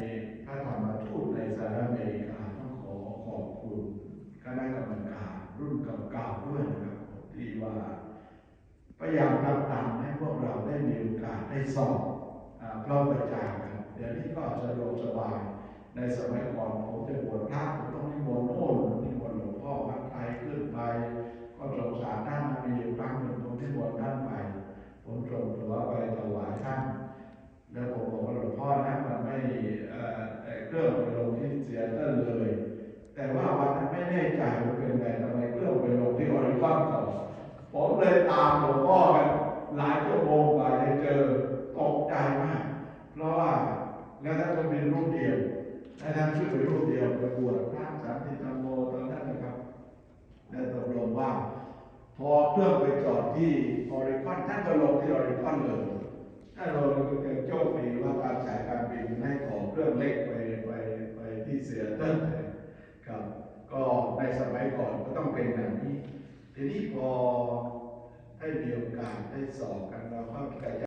ในพระธรรมทูตในสหรัฐอเมริกาต้องขอขอบคุณคณะกรรมการรุ่นเก่าๆด้วยนะครับที่ว่าพยายามทำตามให้พวกเราได้มีโอกาสได้สอบอ่าพร้อมประจานกันเดี๋ยวนี้ก็สะดวกสบายในสมัยก่อนผมจะบวชพระผมต้องนิมนต์โน่น เอ่เครื่องไปลงที่เสียเติ้ลเลย แต่ว่าวันนั้นไม่แน่ใจว่าเป็นไงทำไมเครื่องไปลงที่ออริกอนก่อนผมเลยตามหลวงพ่อกันหลายชั่วโมงกว่าจะเจอตกใจมาก เพราะว่าแล้วท่านก็เป็นรูปเดียวและท่านชื่อเป็นรูปเดียวประกวดพระสันติธรรมโมตอนนั้นนะครับและตกลงว่า พอเครื่องไปจอดที่ออริกอนท่านก็ลงที่ออริกอนเลย รื่องเล็กไปไปไปที่เสียเติ้ลครับ ก็ในสมัยก่อนก็ต้องเป็นแบบนี้ ทีนี้พอให้มีโอกาสได้สอบกันเราก็กระจา